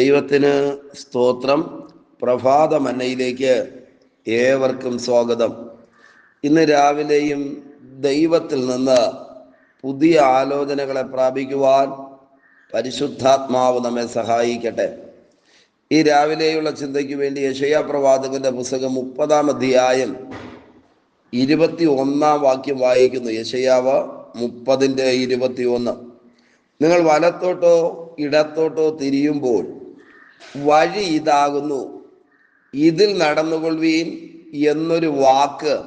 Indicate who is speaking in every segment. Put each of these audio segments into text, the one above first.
Speaker 1: ദൈവത്തിന് സ്തോത്രം. പ്രഭാത മന്നയിലേക്ക് ഏവർക്കും സ്വാഗതം. ഇന്ന് രാവിലെയും ദൈവത്തിൽ നിന്ന് പുതിയ ആലോചനകളെ പ്രാപിക്കുവാൻ പരിശുദ്ധാത്മാവ് നമ്മെ സഹായിക്കട്ടെ. ഈ രാവിലെയുള്ള ചിന്തയ്ക്ക് വേണ്ടി യശയ പ്രവാചകന്റെ പുസ്തകം മുപ്പതാം അധ്യായം ഇരുപത്തി ഒന്നാം വാക്യം വായിക്കുന്നു. യശയാവ് മുപ്പതിന്റെ ഇരുപത്തി ഒന്ന് നിങ്ങൾ വലത്തോട്ടോ ഇടത്തോട്ടോ തിരിയുമ്പോൾ വഴി ഇതാകുന്നു. ഇതിൽ നടന്നുകൊള്ളുവീൻ എന്നൊരു വാക്ക്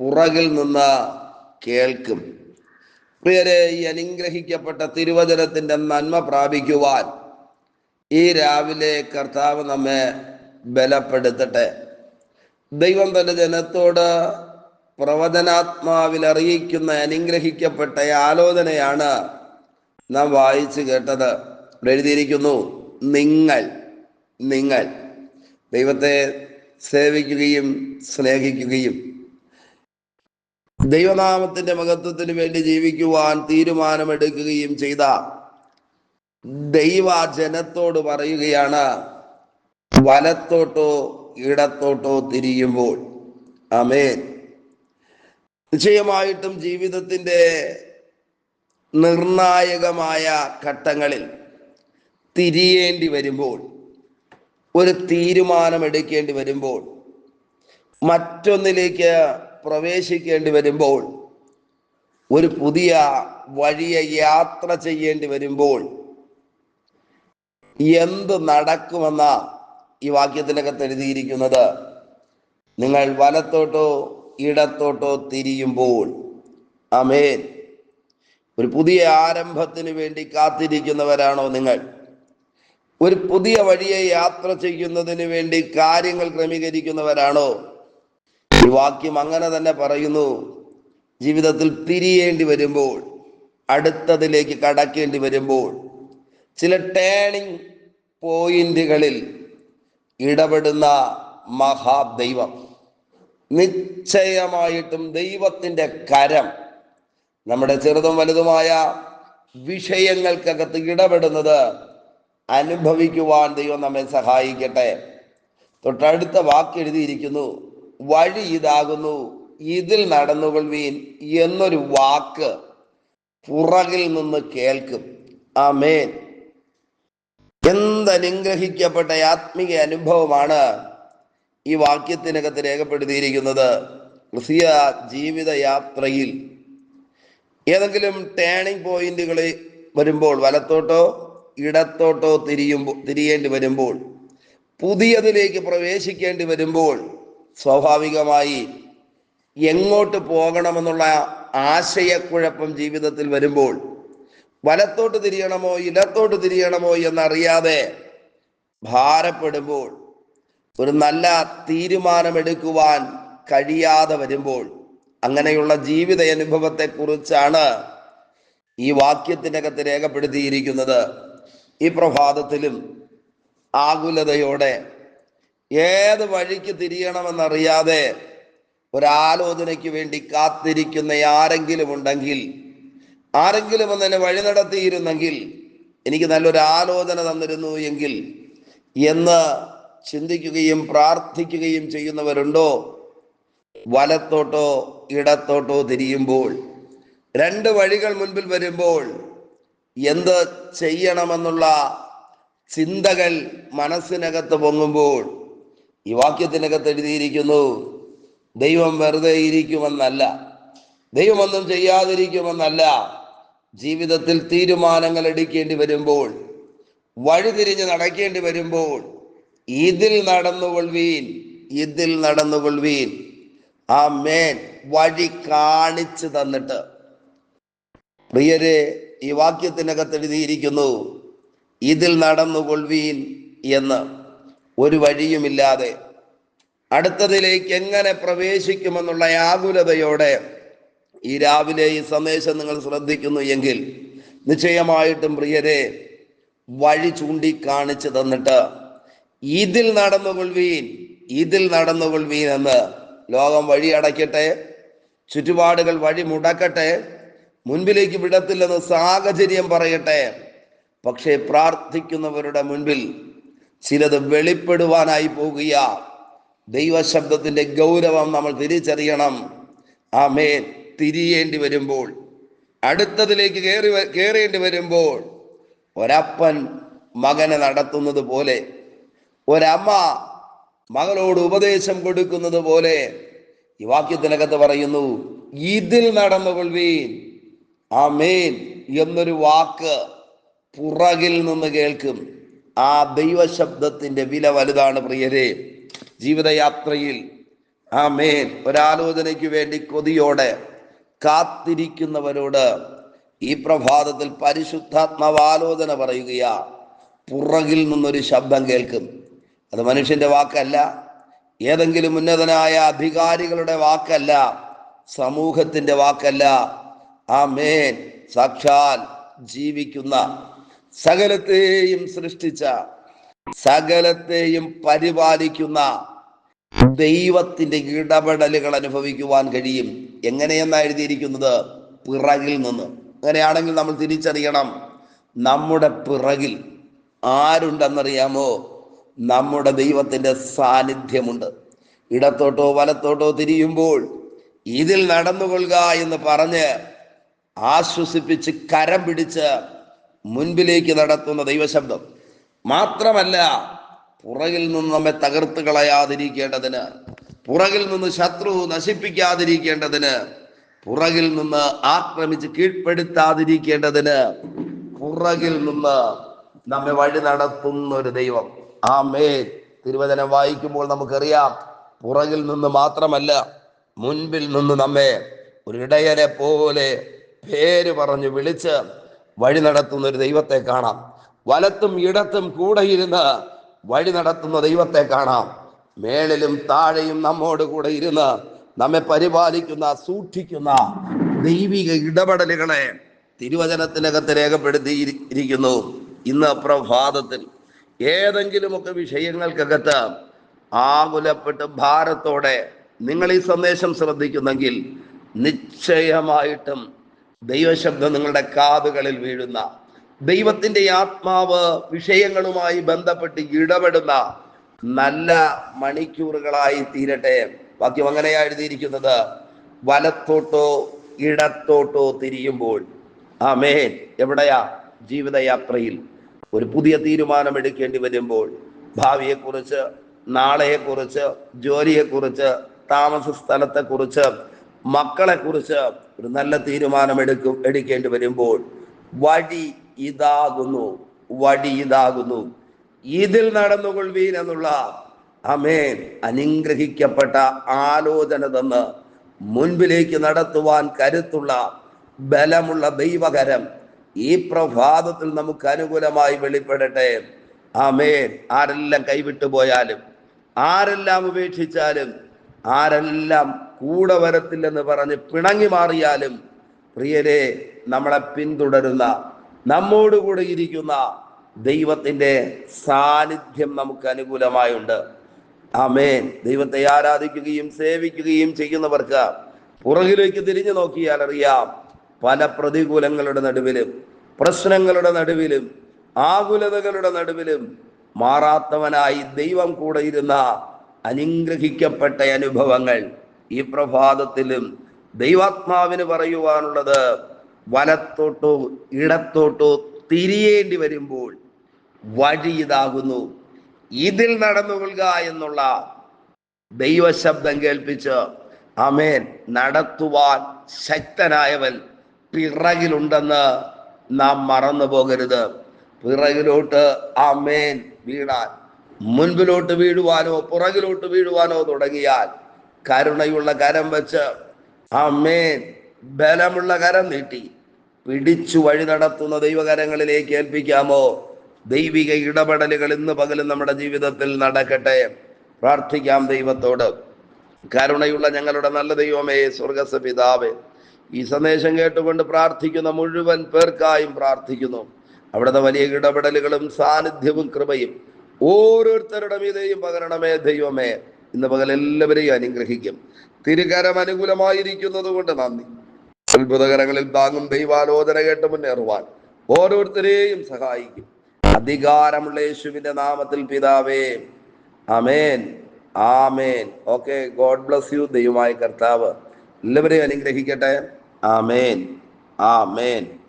Speaker 1: പുറകിൽ നിന്ന് കേൾക്കും. പ്രിയരെ ഈ അനുഗ്രഹിക്കപ്പെട്ട തിരുവചനത്തിന്റെ നന്മ പ്രാപിക്കുവാൻ ഈ രാവിലെ കർത്താവ് നമ്മെ ബലപ്പെടുത്തട്ടെ. ദൈവം തന്റെ ജനത്തോട് പ്രവചനാത്മാവിൽ അറിയിക്കുന്ന അനുഗ്രഹിക്കപ്പെട്ട ആലോചനയാണ് നാം വായിച്ചു കേട്ടത്. എഴുതിയിരിക്കുന്നു നിങ്ങൾ നിങ്ങൾ ദൈവത്തെ സേവിക്കുകയും സ്നേഹിക്കുകയും ദൈവനാമത്തിന്റെ മഹത്വത്തിന് വേണ്ടി ജീവിക്കുവാൻ തീരുമാനമെടുക്കുകയും ചെയ്ത ദൈവ ജനത്തോട് പറയുകയാണ് വലത്തോട്ടോ ഇടത്തോട്ടോ തിരിയുമ്പോൾ. അമേൻ നിശ്ചയമായിട്ടും ജീവിതത്തിന്റെ നിർണായകമായ ഘട്ടങ്ങളിൽ തിരിയേണ്ടി വരുമ്പോൾ ഒരു തീരുമാനമെടുക്കേണ്ടി വരുമ്പോൾ മറ്റൊന്നിലേക്ക് പ്രവേശിക്കേണ്ടി വരുമ്പോൾ ഒരു പുതിയ വഴിയെ യാത്ര ചെയ്യേണ്ടി വരുമ്പോൾ എന്ത് നടക്കുമെന്ന ഈ വാക്യത്തിനകത്ത് എഴുതിയിരിക്കുന്നത്? നിങ്ങൾ വലത്തോട്ടോ ഇടത്തോട്ടോ തിരിയുമ്പോൾ അമേൻ ഒരു പുതിയ ആരംഭത്തിന് വേണ്ടി കാത്തിരിക്കുന്നവരാണോ നിങ്ങൾ? ഒരു പുതിയ വഴിയെ യാത്ര ചെയ്യുന്നതിന് വേണ്ടി കാര്യങ്ങൾ ക്രമീകരിക്കുന്നവരാണോ? ഈ വാക്യം അങ്ങനെ തന്നെ പറയുന്നു. ജീവിതത്തിൽ തിരിയേണ്ടി വരുമ്പോൾ അടുത്തതിലേക്ക് കടക്കേണ്ടി വരുമ്പോൾ ചില ടേണിംഗ് പോയിന്റുകളിൽ ഇടപെടുന്ന മഹാദൈവം. നിശ്ചയമായിട്ടും ദൈവത്തിന്റെ കരം നമ്മുടെ ചെറുതും വലുതുമായ വിഷയങ്ങൾക്കകത്ത് ഇടപെടുന്നത് അനുഭവിക്കുവാൻ ദൈവം നമ്മെ സഹായിക്കട്ടെ. തൊട്ടടുത്ത വാക്ക് എഴുതിയിരിക്കുന്നു വഴി ഇതാകുന്നു ഇതിൽ നടന്നുകൊള്ളുവീൻ എന്നൊരു വാക്ക് പുറകിൽ നിന്ന് കേൾക്കും. ആമേൻ. എന്തനുഗ്രഹിക്കപ്പെട്ട ആത്മീയ അനുഭവമാണ് ഈ വാക്യത്തിനകത്ത് രേഖപ്പെടുത്തിയിരിക്കുന്നത്. ക്രിസ്തീയ ജീവിതയാത്രയിൽ ഏതെങ്കിലും ടേണിംഗ് പോയിന്റുകളിൽ വരുമ്പോൾ വലത്തോട്ടോ ഇടത്തോട്ടോ തിരിയുമ്പോൾ തിരിയേണ്ടി വരുമ്പോൾ പുതിയതിലേക്ക് പ്രവേശിക്കേണ്ടി വരുമ്പോൾ സ്വാഭാവികമായി എങ്ങോട്ട് പോകണമെന്നുള്ള ആശയക്കുഴപ്പം ജീവിതത്തിൽ വരുമ്പോൾ വലത്തോട്ട് തിരിയണമോ ഇടത്തോട്ട് തിരിയണമോ എന്നറിയാതെ ഭാരപ്പെടുമ്പോൾ ഒരു നല്ല തീരുമാനമെടുക്കുവാൻ കഴിയാതെ വരുമ്പോൾ അങ്ങനെയുള്ള ജീവിത അനുഭവത്തെക്കുറിച്ചാണ് ഈ വാക്യത്തിനകത്ത് രേഖപ്പെടുത്തിയിരിക്കുന്നത്. ഈ പ്രഭാതത്തിലും ആകുലതയോടെ ഏത് വഴിക്ക് തിരിയണമെന്നറിയാതെ ഒരാലോചനയ്ക്ക് വേണ്ടി കാത്തിരിക്കുന്ന ആരെങ്കിലും ഉണ്ടെങ്കിൽ ആരെങ്കിലും ഒന്ന് എന്നെ വഴി നടത്തിയിരുന്നെങ്കിൽ എനിക്ക് നല്ലൊരു ആലോചന തന്നിരുന്നു എങ്കിൽ എന്ന് ചിന്തിക്കുകയും പ്രാർത്ഥിക്കുകയും ചെയ്യുന്നവരുണ്ടോ? വലത്തോട്ടോ ഇടത്തോട്ടോ തിരിയുമ്പോൾ രണ്ട് വഴികൾ മുൻപിൽ വരുമ്പോൾ എന്ത് ചെയ്യണമെന്നുള്ള ചിന്തകൾ മനസ്സിനകത്ത് പൊങ്ങുമ്പോൾ ഈ വാക്യത്തിനകത്ത് എഴുതിയിരിക്കുന്നു ദൈവം വെറുതെ ഇരിക്കുമെന്നല്ല ദൈവമൊന്നും ചെയ്യാതിരിക്കുമെന്നല്ല ജീവിതത്തിൽ തീരുമാനങ്ങൾ എടുക്കേണ്ടി വരുമ്പോൾ വഴിതിരിഞ്ഞ് നടക്കേണ്ടി വരുമ്പോൾ ഇതിൽ നടന്നുകൊള്ളുവീൻ ഇതിൽ നടന്നുകൊള്ളുവീൻ ആ മേൻ വഴി കാണിച്ചു തന്നിട്ട്. പ്രിയരെ ഈ വാക്യത്തിനകത്ത് എഴുതിയിരിക്കുന്നു ഇതിൽ നടന്നുകൊള്ളുവീൻ എന്ന്. ഒരു വഴിയുമില്ലാതെ. അടുത്തതിലേക്ക് എങ്ങനെ പ്രവേശിക്കുമെന്നുള്ള ആകുലതയോടെ ഈ രാവിലെ ഈ സന്ദേശം നിങ്ങൾ ശ്രദ്ധിക്കുന്നു എങ്കിൽ നിശ്ചയമായിട്ടും പ്രിയരെ വഴി ചൂണ്ടിക്കാണിച്ചു തന്നിട്ട് ഇതിൽ നടന്നുകൊള്ളുവീൻ ഇതിൽ നടന്നുകൊള്ളുവീൻ എന്ന്. ലോകം വഴി അടയ്ക്കട്ടെ ചുറ്റുപാടുകൾ വഴി മുടക്കട്ടെ മുൻപിലേക്ക് വിടത്തില്ലെന്ന് സാഹചര്യം പറയട്ടെ. പക്ഷേ പ്രാർത്ഥിക്കുന്നവരുടെ മുൻപിൽ ചിലത് വെളിപ്പെടുവാനായി പോകുക. ദൈവശബ്ദത്തിന്റെ ഗൗരവം നമ്മൾ തിരിച്ചറിയണം. ആമേൻ. തിരിയേണ്ടി വരുമ്പോൾ അടുത്തതിലേക്ക് കയറി കയറേണ്ടി വരുമ്പോൾ ഒരപ്പൻ മകനെ നടത്തുന്നത് പോലെ ഒരമ്മ മകളോട് ഉപദേശം കൊടുക്കുന്നത് പോലെ ഈ വാക്യത്തിനകത്ത് പറയുന്നു ഇതിൽ നടന്നുകൊള്ളുവീൻ. ആമേൻ എന്നൊരു വാക്ക് പുറകിൽ നിന്ന് കേൾക്കും. ആ ദൈവശബ്ദത്തിന്റെ വില വലുതാണ് പ്രിയരെ. ജീവിതയാത്രയിൽ ആമേൻ. ഒരാലോചനയ്ക്ക് വേണ്ടി കൊതിയോടെ കാത്തിരിക്കുന്നവരോട് ഈ പ്രഭാതത്തിൽ പരിശുദ്ധാത്മാവാലോചന പറയുകയാ. പുറകിൽ നിന്നൊരു ശബ്ദം കേൾക്കും. അത് മനുഷ്യന്റെ വാക്കല്ല. ഏതെങ്കിലും ഉന്നതനായ അധികാരികളുടെ വാക്കല്ല. സമൂഹത്തിന്റെ വാക്കല്ല. ആ മേൻ സാക്ഷാൽ ജീവിക്കുന്ന സകലത്തെയും സൃഷ്ടിച്ച സകലത്തെയും പരിപാലിക്കുന്ന ദൈവത്തിന്റെ ഇടപെടലുകൾ അനുഭവിക്കുവാൻ കഴിയും. എങ്ങനെയെന്നാ എഴുതിയിരിക്കുന്നത്? പിറകിൽ നിന്ന്. അങ്ങനെയാണെങ്കിൽ നമ്മൾ തിരിച്ചറിയണം നമ്മുടെ പിറകിൽ ആരുണ്ടെന്നറിയാമോ? നമ്മുടെ ദൈവത്തിന്റെ സാന്നിധ്യമുണ്ട്. ഇടത്തോട്ടോ വലത്തോട്ടോ തിരിയുമ്പോൾ ഇതിൽ നടന്നുകൊള്ളുക എന്ന് പറഞ്ഞ് ആശ്വസിപ്പിച്ച് കരം പിടിച്ച് മുൻപിലേക്ക് നടത്തുന്ന ദൈവശബ്ദം. മാത്രമല്ല പുറകിൽ നിന്ന് നമ്മെ തകർത്ത് കളയാതിരിക്കേണ്ടതിന് പുറകിൽ നിന്ന് ശത്രു നശിപ്പിക്കാതിരിക്കേണ്ടതിന് പുറകിൽ നിന്ന് ആക്രമിച്ച് കീഴ്പ്പെടുത്താതിരിക്കേണ്ടതിന് പുറകിൽ നിന്ന് നമ്മെ വഴി നടത്തുന്ന ഒരു ദൈവം. ആ മേ തിരുവചനം വായിക്കുമ്പോൾ നമുക്കറിയാം പുറകിൽ നിന്ന് മാത്രമല്ല മുൻപിൽ നിന്ന് നമ്മെ ഒരു ഇടയനെ പോലെ പേര് പറഞ്ഞു വിളിച്ച് വഴി നടത്തുന്ന ഒരു ദൈവത്തെ കാണാം. വലത്തും ഇടത്തും കൂടെ ഇരുന്ന് വഴി നടത്തുന്ന ദൈവത്തെ കാണാം. മേളിലും താഴെയും നമ്മോട് കൂടെ ഇരുന്ന് നമ്മെ പരിപാലിക്കുന്ന സൂക്ഷിക്കുന്ന ദൈവിക ഇടപെടലുകളെ തിരുവചനത്തിനകത്ത് രേഖപ്പെടുത്തിയിരിക്കുന്നു. ഇന്ന് പ്രഭാതത്തിൽ ഏതെങ്കിലുമൊക്കെ വിഷയങ്ങൾക്കകത്ത് ആകുലപ്പെട്ട് ഭാരത്തോടെ നിങ്ങൾ ഈ സന്ദേശം ശ്രദ്ധിക്കുന്നെങ്കിൽ നിശ്ചയമായിട്ടും ദൈവശബ്ദം നിങ്ങളുടെ കാതുകളിൽ വീഴുന്ന ദൈവത്തിന്റെ ആത്മാവ് വിഷയങ്ങളുമായി ബന്ധപ്പെട്ട് ഇടപെടുന്ന നല്ല മണിക്കൂറുകളായി തീരട്ടെ. വാക്യം അങ്ങനെയാണ് എഴുതിയിരിക്കുന്നത്. വലത്തോട്ടോ ഇടത്തോട്ടോ തിരിയുമ്പോൾ. ആ ആമേൻ. എവിടെയാ? ജീവിതയാത്രയിൽ. ഒരു പുതിയ തീരുമാനം എടുക്കേണ്ടി വരുമ്പോൾ ഭാവിയെക്കുറിച്ച് നാളെയെക്കുറിച്ച് ജോലിയെക്കുറിച്ച് താമസ സ്ഥലത്തെക്കുറിച്ച് മക്കളെക്കുറിച്ച് ഒരു നല്ല തീരുമാനം എടുക്കും എടുക്കേണ്ടി വരുമ്പോൾ വഴി ഇതാകുന്നു വഴി ഇതാകുന്നു. ഇതിൽ നടന്നുകൊള്ളുവീൻ എന്നുള്ള അമേൻ അനുഗ്രഹിക്കപ്പെട്ട ആലോചന തന്ന് മുൻപിലേക്ക് നടത്തുവാൻ കരുത്തുള്ള ബലമുള്ള ദൈവകരം ഈ പ്രഭാതത്തിൽ നമുക്ക് അനുകൂലമായി വെളിപ്പെടട്ടെ. ആമേൻ. ആരെല്ലാം കൈവിട്ടു പോയാലും ആരെല്ലാം ഉപേക്ഷിച്ചാലും ആരെല്ലാം കൂടെ വരത്തില്ലെന്ന് പറഞ്ഞ് പിണങ്ങി മാറിയാലും പ്രിയരെ നമ്മളെ പിന്തുടരുന്ന നമ്മോടുകൂടെ ഇരിക്കുന്ന ദൈവത്തിന്റെ സാന്നിധ്യം നമുക്ക് അനുകൂലമായുണ്ട്. ആമേൻ. ദൈവത്തെ ആരാധിക്കുകയും സേവിക്കുകയും ചെയ്യുന്നവർക്ക് പുറകിലേക്ക് തിരിഞ്ഞു നോക്കിയാൽ അറിയാം പല പ്രതികൂലങ്ങളുടെ നടുവിലും പ്രശ്നങ്ങളുടെ നടുവിലും ആകുലതകളുടെ നടുവിലും മാറാത്തവനായി ദൈവം കൂടെ ഇരുന്ന അനുഗ്രഹിക്കപ്പെട്ട അനുഭവങ്ങൾ ഈ പ്രഭാതത്തിലും ദൈവാത്മാവിന് പറയുവാനുള്ളത് വലത്തോട്ടോ ഇടത്തോട്ടോ തിരിയേണ്ടി വരുമ്പോൾ വഴി ഇതാകുന്നു. ഇതിൽ നടന്നുകൊള്ളുക എന്നുള്ള ദൈവശബ്ദം കേൾപ്പിച്ച് അമേൻ നടത്തുവാൻ ശക്തനായവൻ പിറകിലുണ്ടെന്ന് നാം മറന്നു പോകരുത്. പിറകിലോട്ട് അമേൻ വീണാൽ മുൻപിലോട്ട് വീഴുവാനോ പുറകിലോട്ട് വീഴുവാനോ തുടങ്ങിയാൽ കരുണയുള്ള കരം വെച്ച് അമേൻ ബലമുള്ള കരം നീട്ടി. പിടിച്ചു വഴി നടത്തുന്ന ദൈവകരങ്ങളിലേക്ക് ഏൽപ്പിക്കാമോ? ദൈവിക ഇടപെടലുകൾ ഇന്ന് പകലും നമ്മുടെ ജീവിതത്തിൽ നടക്കട്ടെ. പ്രാർത്ഥിക്കാം ദൈവത്തോട്. കരുണയുള്ള ഞങ്ങളുടെ നല്ല ദൈവമേ സ്വർഗസ് പിതാവേ ഈ സന്ദേശം കേട്ടുകൊണ്ട് പ്രാർത്ഥിക്കുന്ന മുഴുവൻ പേർക്കായും പ്രാർത്ഥിക്കുന്നു. അവിടുത്തെ വലിയ ഇടപെടലുകളും സാന്നിധ്യവും കൃപയും ഓരോരുത്തരുടെ മീതെയും പകരണമേ ദൈവമേ. ഇന്ന് പകൽ എല്ലാവരെയും അനുഗ്രഹിക്കും. തിരുകരം അനുകൂലമായിരിക്കുന്നത് കൊണ്ട് നന്ദി. അത്ഭുതകരങ്ങളിൽ താങ്ങും ദൈവാലോചന കേട്ട് മുന്നേറുവാൻ ഓരോരുത്തരെയും സഹായിക്കും. അധികാരമുള്ള യേശുവിന്റെ നാമത്തിൽ പിതാവേ അമേൻ ആമേൻ. ഓക്കെ ഗോഡ് ബ്ലസ് യു ദൈവമായ കർത്താവ്. എല്ലാവരെയും അനുഗ്രഹിക്കട്ടെ. ആമേൻ ആമേൻ.